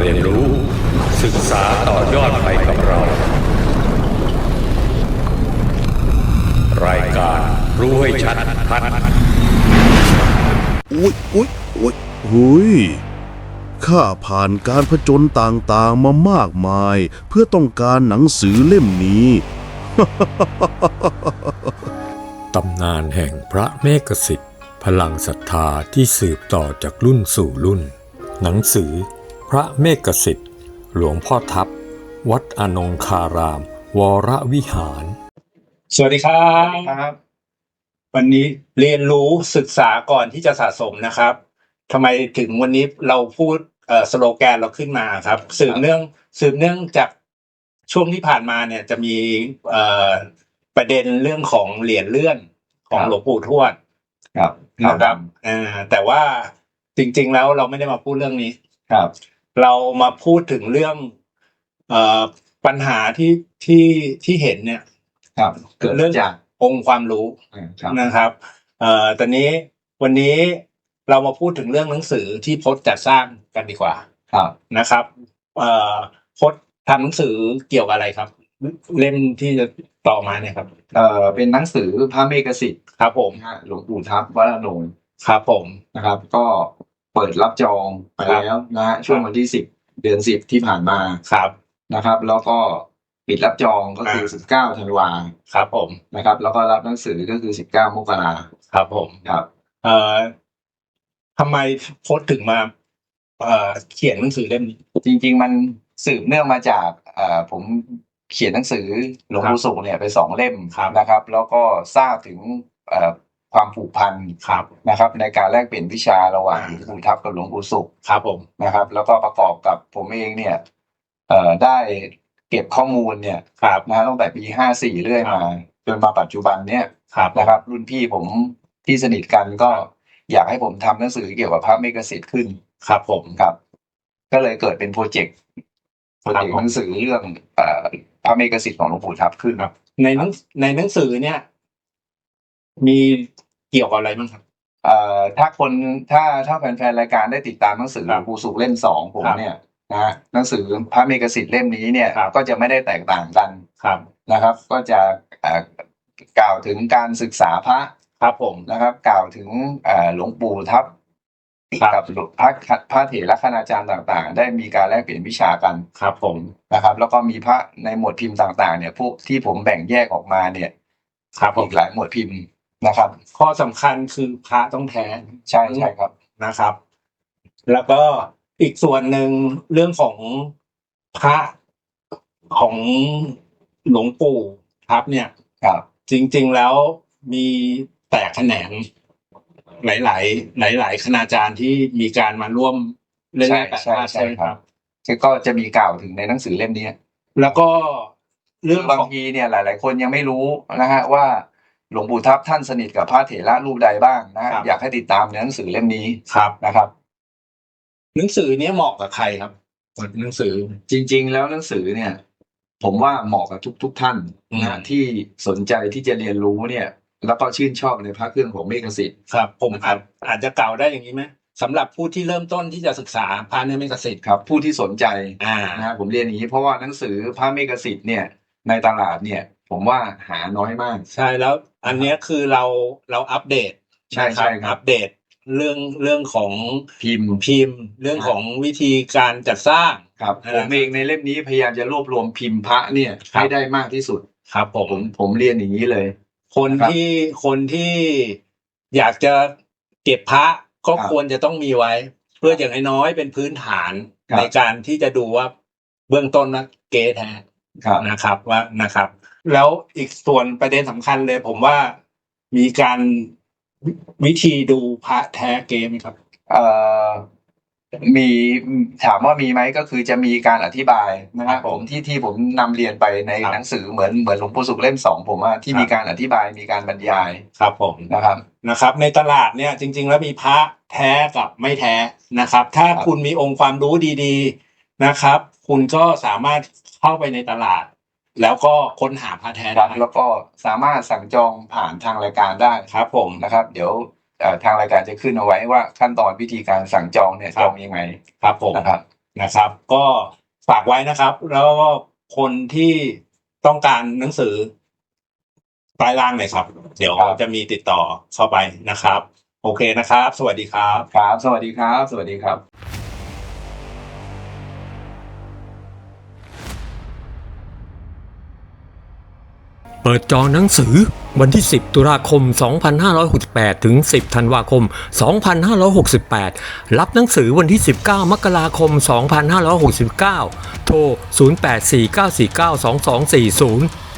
เรียนรู้ ศึกษาต่อยอดไปกับเรา รายการรู้ให้ชัดพัฒอุ๊ยอุ๊ยอุ๊ยหุยข้าผ่านการผจญต่างๆมามากมาย เพื่อต้องการหนังสือเล่มนี้ ตำนานแห่งพระเมกสิทธิ์ พลังศรัทธาที่สืบต่อจากรุ่นสู่รุ่น หนังสือ พระเมกสิทธิ์ หลวงพ่อทับวัดอนงคาราม วรวิหาร สวัสดีครับครับ วันนี้เรียนรู้ศึกษาก่อนที่จะสะสมนะครับทำไมถึงวันนี้เราพูดเอ่อสโลแกนเราขึ้นมาครับ สืบเนื่องสืบเนื่องจากช่วงที่ผ่านมาเนี่ยจะมีเอ่อประเด็นเรื่องของเหรียญเลื่อนของครับหลวงปู่ทวดครับนะครับอ่าแต่ว่าจริง ๆ แล้วเราไม่ได้มาพูดเรื่องนี้ครับ เรามาพูดถึงเรื่องเอ่อปัญหาที่ที่ที่เห็นเนี่ยครับเกิดเรื่องจากองค์ความรู้อ่าครับนะครับเอ่อตอนนี้วันนี้เรามาพูดถึงเรื่องหนังสือที่พจน์จัดสร้างกันดีกว่าครับ นะครับเอ่อพจน์ทำหนังสือเกี่ยวกับอะไรครับ เล่มที่จะต่อมาเนี่ยครับ เอ่อเป็นหนังสือพระเมกสิทธิ์ครับผมนะฮะหลวงปู่ทับวัดอนงค์ครับผมนะครับ ก็ เปิดรับจองไปแล้วนะฮะช่วงวันที่สิบเดือนสิบที่ผ่านมาครับนะครับ แล้วก็ปิดรับจองก็คือสิบเก้าธันวาครับผมนะครับ แล้วก็รับหนังสือก็คือสิบเก้ามกราครับผมครับ เอ่อทำไมพจน์ถึงมาเอ่อเขียนหนังสือเล่มนี้จริง ๆ มันสืบเนื่องมาจากเอ่อผมเขียนหนังสือหลวงปู่สุขเนี่ยไปสองเล่มครับนะครับ แล้วก็ทราบถึงเอ่อ ความผูกพันครับนะครับ ในการแลกเปลี่ยนวิชาระหว่างหลวงปู่ทับกับหลวงปู่สุขครับผมนะครับ แล้วก็ประกอบกับผมเองเนี่ยเอ่อได้เก็บข้อมูลเนี่ยครับนะฮะตั้งแต่ปีห้าสี่เรื่อยมาจนมาปัจจุบันเนี่ยครับนะครับ รุ่นพี่ผมที่สนิทกันก็อยากให้ผมทำหนังสือเกี่ยวกับพระเมกสิทธิ์ขึ้นครับผมครับ ก็เลยเกิดเป็นโปรเจกต์โปรเจกต์หนังสือเรื่องเอ่อพระเมกสิทธิ์ของหลวงปู่ทับขึ้นครับในหนังในหนังสือเนี่ย มีเกี่ยวกับอะไรบ้างครับ เอ่อถ้าคนถ้าถ้าแฟนๆรายการได้ติดตามหนังสือหคลรัวบงปู่สุขเล่มสองผมครับเนี่ยนะฮะหนังสือพระเมกสิทธิ์เล่มนี้เนี่ยครับ ก็จะไม่ได้แตกต่างกันครับ นะครับ ก็จะเอ่อกล่าวถึงการศึกษาพระครับผม นะครับ กล่าวถึงเอ่อหลวงปู่ทับครับ กับหลวงพระพระเถรคณาจารย์ต่าง ๆ ได้มีการแลกเปลี่ยนวิชากัน ครับผม นะครับแล้วก็มีพระในหมวดพิมพ์ต่างๆเนี่ยพวกที่ผมแบ่งแยกออกมาเนี่ยครับผมอีกหลายหมวดพิมพ์ นะครับ ข้อสำคัญคือพระต้องแท้ใช่ใช่ครับนะครับ แล้วก็อีกส่วนหนึ่งเรื่องของพระของหลวงปู่ครับเนี่ยครับ จริง ๆแล้วมีแตกแขนงหลาย ๆ หลาย ๆ คณาจารย์ที่มีการมาร่วมเล่นใช่แปดใช่ธาตุใช่ใช่ไหมคครัรับบก็จะมีกล่าวถึงในหนังสือเล่มนี้แล้วก็เรื่เรื่อองงบางของทีเนี่ยหลาย ๆ คนยังไม่รู้นะฮะว่า หลวงปู่ทับท่านสนิทกับพระเถระรูปใดบ้างนะฮะครับ อยากให้ติดตามในหนังสือเล่มนี้ครับ นะครับ หนังสือเนี้ยเหมาะกับใครครับหนังสือ จริง ๆ แล้วหนังสือเนี่ย ผมว่าเหมาะกับทุกๆท่านนะฮะอืม ที่สนใจที่จะเรียนรู้เนี่ย แล้วก็ชื่นชอบในพระเครื่องของเมกสิทธิ์ ครับ ผมครัอาจบอาจจะกล่าวได้อย่างนี้ไหมสำหรับผู้ที่เริ่มต้นที่จะศึกษาพระเนื้อเมกสิทธิ์ครับ ผู้ที่สนใจอ่านะฮะผมเรียนอย่างนี้เพราะว่าหนังสือพระเมกสิทธิ์เนี่ยในตลาดเนี่ย ผมว่าหาน้อยมาก ใช่แล้วอันเนี้ยคือเราเราอัปเดตใช่นะใช่ครับอัปเดตเรื่องเรื่องของพิมพ์พิมพ์ เรื่องของวิธีการจัดสร้างครับอ่าผมเองในเล่มนี้พยายามจะรวบรวมพิมพ์พระเนี่ยครับให้ได้มากที่สุดครับผผมมผมเรียนอย่างนี้เลย คนนะครับที่คนที่อยากจะเก็บพระก็ครับควรจะต้องมีไว้ เพื่ออย่างน้อยๆเป็นพื้นฐานครับในการที่จะดูว่าเบื้องต้นนะเกแท้ครับนะครับว่านะครับ แล้วอีกส่วนประเด็นสำคัญเลย ผมว่ามีการวิวิธีดูพระแท้เกไหมครับ เอ่อมีถามว่ามีไหมก็คือจะมีการอธิบายนะครัฮะบผมผมที่ที่ผมนำเรียนไปในครับหนังสือเหมือนเหมือนหลวงปู่สุขเล่มสองผมว่าที่ครับมีการอธิบายมีการบรรยายครับผมนะครับนะครับ ในตลาดเนี่ยจริง ๆ แล้วมีพระแท้กับไม่แท้นะครับ ถ้าครับคุณมีองค์ความรู้ดี ๆนะครับ คุณก็สามารถเข้าไปในตลาด แล้วก็ค้นหาพระแท้คได้รับแล้วก็สามารถสั่งจองผ่านทางรายการได้ครับผม นะครับ เดี๋ยวเอ่อทางรายการจะขึ้นเอาไว้ว่าขั้นตอนวิธีการสั่งจองเนี่ยครับ จองยังไงครับผม นะครับ นะครับ ก็ฝากไว้นะครับ แล้วก็คนที่ต้องการหนังสือปลายล่างเลยครับ เดี๋ยวครับ จะมีติดต่อเข้าไปนะครับ โอเคนะครับ สวัสดีครับ ครับ สวัสดีครับ สวัสดีครับ เปิดจองหนังสือวันที่ 10 ตุลาคม 2568 ถึง 10 ธันวาคม 2568 รับหนังสือวันที่ 19 มกราคม 2569 โทร 0849492240